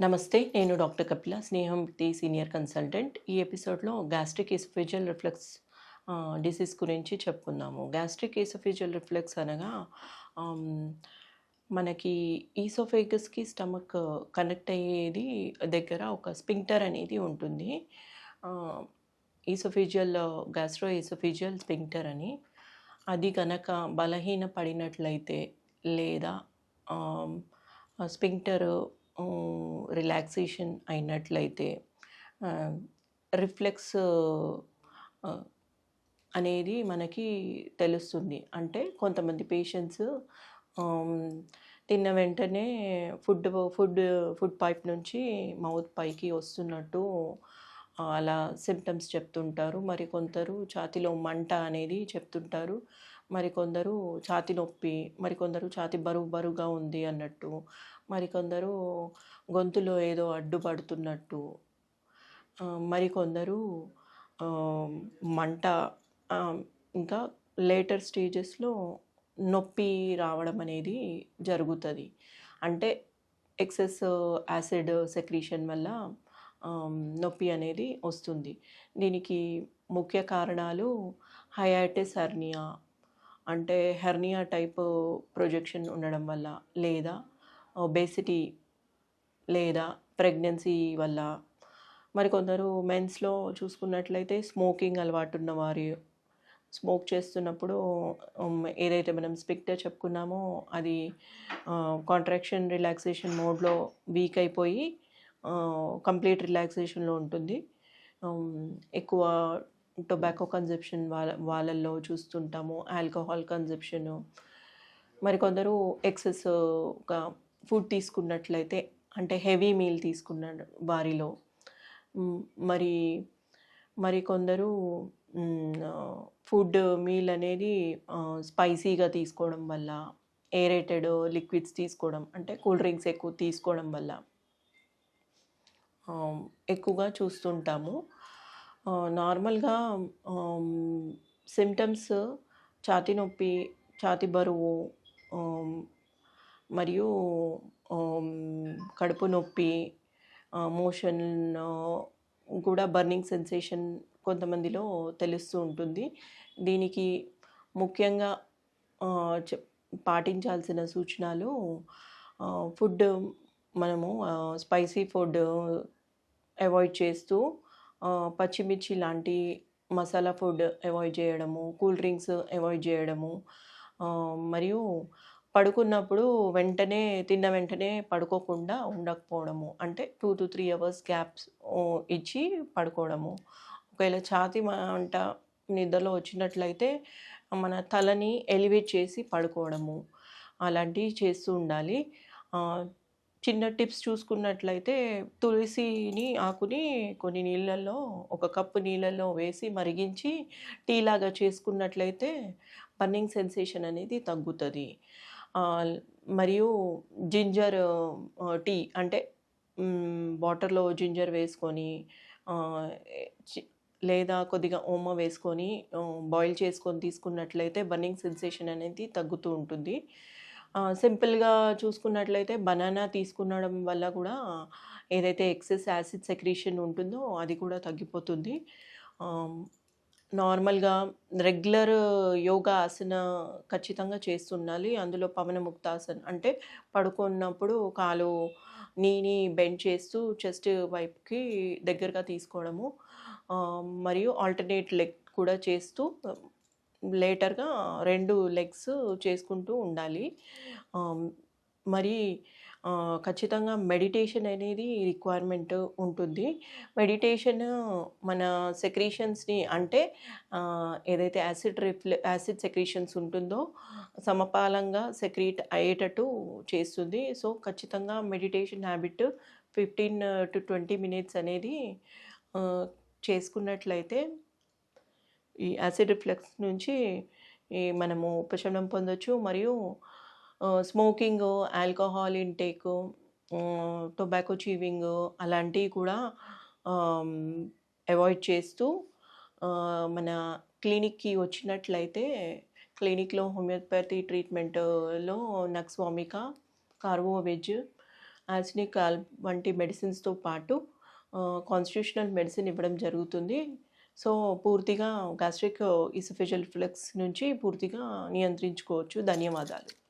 నమస్తే నేను డాక్టర్ కపిల స్నేహం ది సీనియర్ కన్సల్టెంట్. ఈ ఎపిసోడ్లో గ్యాస్ట్రిక్ ఈసోఫిజియల్ రిఫ్లెక్స్ డిసీజ్ గురించి చెప్పుకుందాము. గ్యాస్ట్రిక్ ఎసోఫిజియల్ రిఫ్లెక్స్ అనగా మనకి ఈసోఫేగస్కి స్టమక్ కనెక్ట్ అయ్యేది దగ్గర ఒక స్పింక్టర్ అనేది ఉంటుంది. ఈసోఫిజియల్ గ్యాస్ట్రో ఈసోఫిజియల్ స్పింక్టర్ అని. అది కనుక బలహీన పడినట్లయితే లేదా స్పింక్టర్ రిలాక్సేషన్ అయినట్లయితే రిఫ్లెక్స్ అనేది మనకి తెలుస్తుంది. అంటే కొంతమంది పేషెంట్స్ తిన్న వెంటనే ఫుడ్ ఫుడ్ ఫుడ్ పైప్ నుంచి మౌత్ పైకి వస్తున్నట్టు అలా సిమ్టమ్స్ చెప్తుంటారు. మరి కొందరు ఛాతిలో మంట అనేది చెప్తుంటారు. మరి కొందరు ఛాతి నొప్పి మరి కొందరు ఛాతి బరువు బరువుగా ఉంది అన్నట్టు మరి కొందరు గొంతులో ఏదో అడ్డుపడుతున్నట్టు మరికొందరు మరి కొందరు మంట ఇంకా లేటర్ స్టేజెస్లో నొప్పి రావడం అనేది జరుగుతుంది. అంటే ఎక్సెస్ యాసిడ్ సెక్రీషన్ వల్ల నొప్పి అనేది వస్తుంది. దీనికి ముఖ్య కారణాలు హయాటిస్ హెర్నియా అంటే హెర్నియా టైప్ ప్రొజెక్షన్ ఉండడం వల్ల లేదా ఒబేసిటీ లేదా ప్రెగ్నెన్సీ వల్ల. మరి కొందరు మెన్స్లో చూసుకున్నట్లయితే స్మోకింగ్ అలవాటు ఉన్న వారి స్మోక్ చేస్తున్నప్పుడు ఏదైతే మనం స్పిక్టర్ చెప్పుకున్నామో అది కాంట్రాక్షన్ రిలాక్సేషన్ మోడ్లో వీక్ అయిపోయి కంప్లీట్ రిలాక్సేషన్లో ఉంటుంది. ఎక్కువ టొబాకో కన్జప్షన్ వాళ్ళ వాళ్ళల్లో చూస్తుంటాము ఆల్కహాల్ కన్జప్షను మరి కొందరు ఎక్సెస్ ఒక ఫుడ్ తీసుకున్నట్లయితే అంటే హెవీ మీల్ తీసుకున్న వారిలో మరి మరి కొందరు ఫుడ్ మీల్ అనేది స్పైసీగా తీసుకోవడం వల్ల ఏరేటెడ్ లిక్విడ్స్ తీసుకోవడం అంటే కూల్ డ్రింక్స్ ఎక్కువ తీసుకోవడం వల్ల ఎక్కువగా చూస్తుంటాము. నార్మల్గా సిమ్టమ్స్ ఛాతి నొప్పి ఛాతి బరువు మరియు కడుపు నొప్పి మోషన్ కూడా బర్నింగ్ సెన్సేషన్ కొంతమందిలో తెలుస్తూ ఉంటుంది. దీనికి ముఖ్యంగా చెప్- పాటించాల్సిన సూచనలు ఫుడ్ మనము స్పైసీ ఫుడ్ అవాయిడ్ చేస్తూ పచ్చిమిర్చి లాంటి మసాలా ఫుడ్ అవాయిడ్ చేయడము కూల్ డ్రింక్స్ అవాయిడ్ చేయడము మరియు పడుకున్నప్పుడు వెంటనే తిన్న వెంటనే పడుకోకుండా ఉండకపోవడము. అంటే two to three hours gaps ఇచ్చి పడుకోవడము. ఒకవేళ ఛాతి మంట నిద్రలో వచ్చినట్లయితే మన తలని ఎలివేట్ చేసి పడుకోవడము. అలాంటివి చేస్తూ ఉండాలి. చిన్న టిప్స్ చూసుకున్నట్లయితే తులసిని ఆకుని కొన్ని నీళ్ళల్లో ఒక కప్పు నీళ్ళల్లో వేసి మరిగించి టీ లాగా చేసుకున్నట్లయితే బర్నింగ్ సెన్సేషన్ అనేది తగ్గుతుంది. మరియు జింజర్ టీ అంటే వాటర్లో జింజర్ వేసుకొని చి- లేదా కొద్దిగా ఓమ వేసుకొని బాయిల్ చేసుకొని తీసుకున్నట్లయితే బర్నింగ్ సెన్సేషన్ అనేది తగ్గుతూ ఉంటుంది. సింపుల్గా చూసుకున్నట్లయితే బనానా తీసుకునడం వల్ల కూడా ఏదైతే ఎక్సెస్ యాసిడ్ సెక్రీషన్ ఉంటుందో అది కూడా తగ్గిపోతుంది. నార్మల్గా రెగ్యులర్ యోగా ఆసన ఖచ్చితంగా చేస్తుండాలి. అందులో పవన ముక్తాసన్ అంటే పడుకున్నప్పుడు కాలు నీని బెండ్ చేస్తూ చెస్ట్ వైపుకి దగ్గరగా తీసుకోవడము మరియు ఆల్టర్నేట్ లెగ్ కూడా చేస్తూ లేటర్గా రెండు లెగ్స్ చేసుకుంటూ ఉండాలి. మరి ఖచ్చితంగా మెడిటేషన్ అనేది రిక్వైర్మెంట్ ఉంటుంది. మెడిటేషన్ మన సెక్రీషన్స్ని అంటే ఏదైతే యాసిడ్ రిఫ్లె యాసిడ్ సెక్రీషన్స్ ఉంటుందో సమపాలంగా సెక్రీట్ అయ్యేటట్టు చేస్తుంది. సో ఖచ్చితంగా meditation habit fifteen to twenty minutes అనేది చేసుకున్నట్లయితే ఈ యాసిడ్ రిఫ్లెక్స్ నుంచి ఈ మనము ఉపశమనం పొందొచ్చు. మరియు smoking alcohol intake tobacco chewing అలాంటివి కూడా అవాయిడ్ చేస్తూ మన క్లినిక్కి వచ్చినట్లయితే క్లినిక్లో హోమియోపతి ట్రీట్మెంట్లో నక్స్వామిక కార్బో వెజ్ యాసినిక్ వంటి మెడిసిన్స్తో పాటు కాన్స్టిట్యూషనల్ మెడిసిన్ ఇవ్వడం జరుగుతుంది. సో పూర్తిగా గ్యాస్ట్రిక్ ఇసోఫేజియల్ ఫ్లెక్స్ నుంచి పూర్తిగా నియంత్రించుకోవచ్చు. ధన్యవాదాలు.